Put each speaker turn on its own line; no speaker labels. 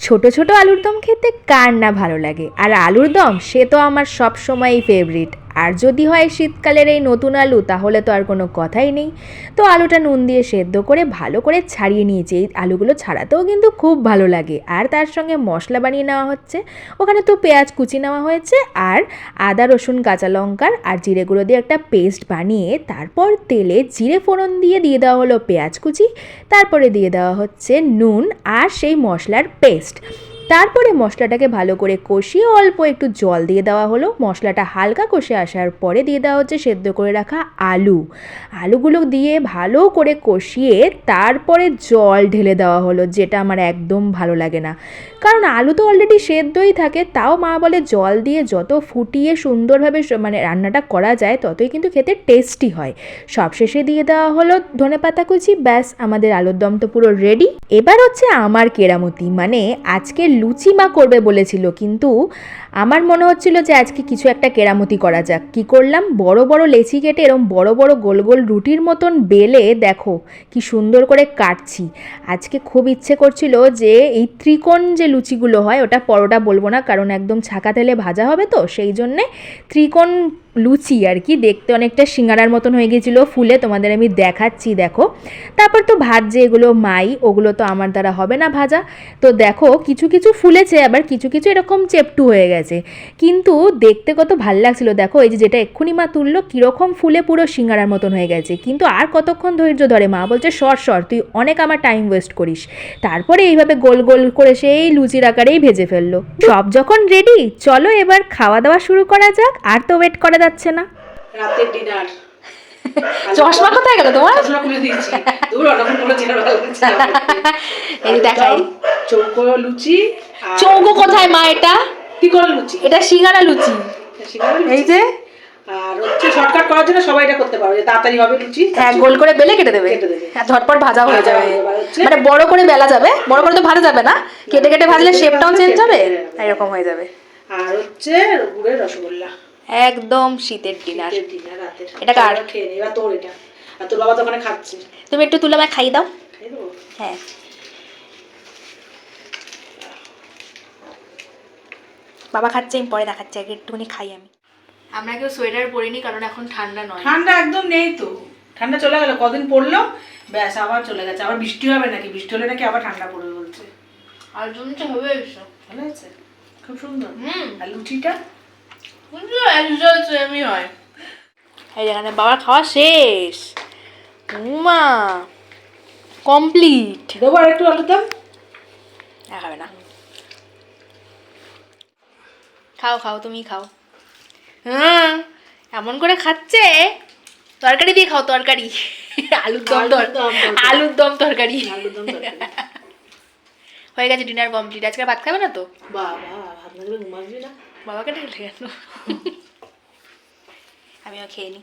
ছোট ছোট আলুর দম খেতে কার না ভালো লাগে? আর আলুর দম সে তো আমার সব সময়ই ফেভারিট আর যদি হয় শীতকালের এই নতুন আলু, তাহলে তো আর কোনো কথাই নেই। তো আলুটা নুন দিয়ে সেদ্ধ করে ভালো করে ছাড়িয়ে নিয়েছি। এই আলুগুলো ছাড়াতেও কিন্তু খুব ভালো লাগে। আর তার সঙ্গে মশলা বানিয়ে নেওয়া হচ্ছে। ওখানে তো পেঁয়াজ কুচি নেওয়া হয়েছে আর আদা, রসুন, কাঁচা লঙ্কার আর জিরে গুঁড়ো দিয়ে একটা পেস্ট বানিয়ে তারপর তেলে জিরে ফোড়ন দিয়ে দিয়ে দেওয়া হলো পেঁয়াজ কুচি। তারপরে দিয়ে দেওয়া হচ্ছে নুন আর সেই মশলার পেস্ট। তারপরে মশলাটাকে ভালো করে কষিয়ে অল্প একটু জল দিয়ে দেওয়া হলো। মশলাটা হালকা কষে আসার পরে দিয়ে দেওয়া হচ্ছে সেদ্ধ করে রাখা আলু। আলুগুলো দিয়ে ভালো করে কষিয়ে তারপরে জল ঢেলে দেওয়া হলো, যেটা আমার একদম ভালো লাগে না। কারণ আলু তো অলরেডি সেদ্ধই থাকে, তাও মা বলে জল দিয়ে যত ফুটিয়ে সুন্দরভাবে মানে রান্নাটা করা যায়, ততই কিন্তু খেতে টেস্টি হয়। সবশেষে দিয়ে দেওয়া হলো ধনে পাতা কুচি, ব্যাস, আমাদের আলুর দম তো পুরো রেডি এবার হচ্ছে আমার কেরামতি মানে আজকে লুচি মা করবে বলেছিল, কিন্তু আমার মনে হচ্ছিল যে আজকে কিছু একটা কেরামতি করা যাক। কি করলাম? বড় বড় লেচি কেটে এরকম বড় বড় গোল গোল রুটির মতন বেলে, দেখো কি সুন্দর করে কাটছি। আজকে খুব ইচ্ছে করছিল যে এই ত্রিকোণ যে লুচিগুলো হয়, ওটা পরোটা বলব না, কারণ একদম ছাকা তেলে ভাজা হবে তো, সেই জন্যে ত্রিকোণ লুচি আর কি, দেখতে অনেকটা সিঙ্গারার মতন হয়ে গেছিল ফুলে, তোমাদের আমি দেখাচ্ছি, দেখো। তারপর তো ভাত যে এগুলো মাই, ওগুলো তো আমার দ্বারা হবে না ভাজা। তো দেখো, কিছু কিছু ফুলেছে, আবার কিছু কিছু এরকম চেপটু হয়ে গেছে। কিন্তু দেখতে কত ভালো লাগছিল, দেখো, এই যে যেটা এক্ষুনি মা তুললো, কীরকম ফুলে পুরো সিঙ্গারার মতন হয়ে গেছে। কিন্তু আর কতক্ষণ ধৈর্য ধরে, মা বলছে, সর সর, তুই অনেক আমার টাইম ওয়েস্ট করিস। তারপরে এইভাবে গোল গোল করে সেই লুচির আকারেই ভেজে ফেলল। সব যখন রেডি চলো এবার খাওয়া দাওয়া শুরু করা যাক। আর তো ওয়েট করা যাচ্ছে না।
রাতের ডিনার
চশমা কোথায় গেল তোমার? এই দেখাই
চৌকো লুচি
চৌকো কোথায় মা এটা?
করে লুচি।
এটা সিঙ্গারা লুচি। এই যে।
আর হচ্ছে শর্টকাট করার জন্য সবাই এটা করতে পারো। যে তাড়াতাড়ি হবে লুচি
এক গোল করে বেলে কেটে দেবে। হ্যাঁ, ঝটপট ভাজা হয়ে যাবে।
হয়ে যাবে,
মানে বড় করে বেলা যাবে বড় করে তো ভাজা যাবে না। কেটে কেটে ভাজলে শেপটাও চেঞ্জ হবে। এরকম হয়ে যাবে।
আর হচ্ছে গুড়ের রসগোল্লা।
একদম শীতের ডিনার এটা কার?
খেয়ে নে, এবার তোর এটা। আর তোর বাবা তো ওখানে খাচ্ছে।
তুমি একটু তুলে আমায় খাইয়ে দাও। হ্যাঁ। বাবা খাচ্ছে আমি পরে দেখাচ্ছি আগে একটুখানি খাই আমি। আমরা কেউ সোয়েটার পরিনি কারণ এখন ঠান্ডা নয়।
ঠান্ডা একদম নেই তো। ঠান্ডা চলে গেল কদিন পড়ল ব্যাস আবার চলে গেছে। আবার বৃষ্টি হবে নাকি? বৃষ্টি হলে নাকি আবার ঠান্ডা পড়বে বলছে।
আর জমিটা হবে
হয়েছে? খুব সুন্দর?
হুম।
আর লুচিটা?
সেমই হয়। এই যেখানে বাবার খাওয়া শেষ। উমা কমপ্লিট
দেবো আর একটু আলুর দাম?
খাবে না। খাও খাও তুমি খাও। হ্যাঁ এমন করে খাচ্ছে তরকারি দিয়ে খাও তরকারি। আলুর দম তর-
দম তরকারি।
আলুর দম তরকারি।
আলুর দম তরকারি।
হয়ে গেছে ডিনার কমপ্লিট আজকে ভাত খাবে না তো?
বাবা ভাত না
বাবাকে ডাকলে কেন? আমিও খেয়ে নিই